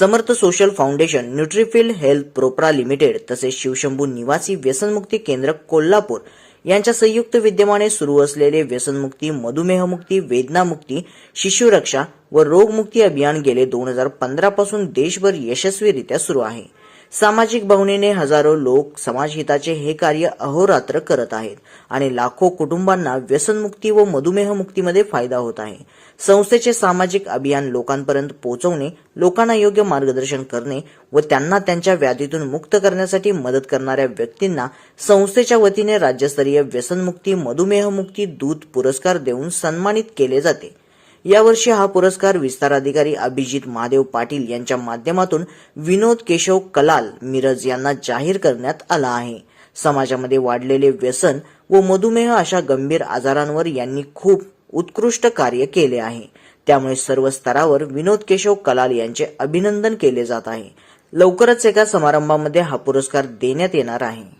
Samarth social foundation Nutrifil health प्रोप्रा limited तसेच शिवशंभू निवासी व्यसनमुक्ती केंद्र कोल्हापूर यांच्या संयुक्त विद्यमाने सुरू असलेले व्यसनमुक्ती मधुमेहमुक्ती वेदनामुक्ती शिशुरक्षा व रोगमुक्ती अभियान गेले दोन हजार पंधरापासून देशभर यशस्वीरित्या सुरू आहे. सामाजिक भावनेने हजारो लोक समाजहिताचे हे कार्य अहोरात्र करत आहेत आणि लाखो कुटुंबांना व्यसनमुक्ती व मधुमेहमुक्तीमध्ये फायदा होत आहे. संस्थेचे सामाजिक अभियान लोकांपर्यंत पोहोचवणे लोकांना योग्य मार्गदर्शन करणे व त्यांना त्यांच्या व्याधीतून मुक्त करण्यासाठी मदत करणाऱ्या व्यक्तींना संस्थेच्या वतीने राज्यस्तरीय व्यसनमुक्ती मधुमेहमुक्ती दूत पुरस्कार देऊन सन्मानित केले जाते. यावर्षी हा पुरस्कार विस्ताराधिकारी अभिजित महादेव पाटील यांच्या माध्यमातून विनोद केशव कलाल मिरज यांना जाहीर करण्यात आला आहे. समाजामध्ये वाढलेले व्यसन व मधुमेह अशा गंभीर आजारांवर यांनी खूप उत्कृष्ट कार्य केले आहे. त्यामुळे सर्व स्तरावर विनोद केशव कलाल यांचे अभिनंदन केले जात आहे. लवकरच एका समारंभामध्ये हा पुरस्कार देण्यात येणार आहे.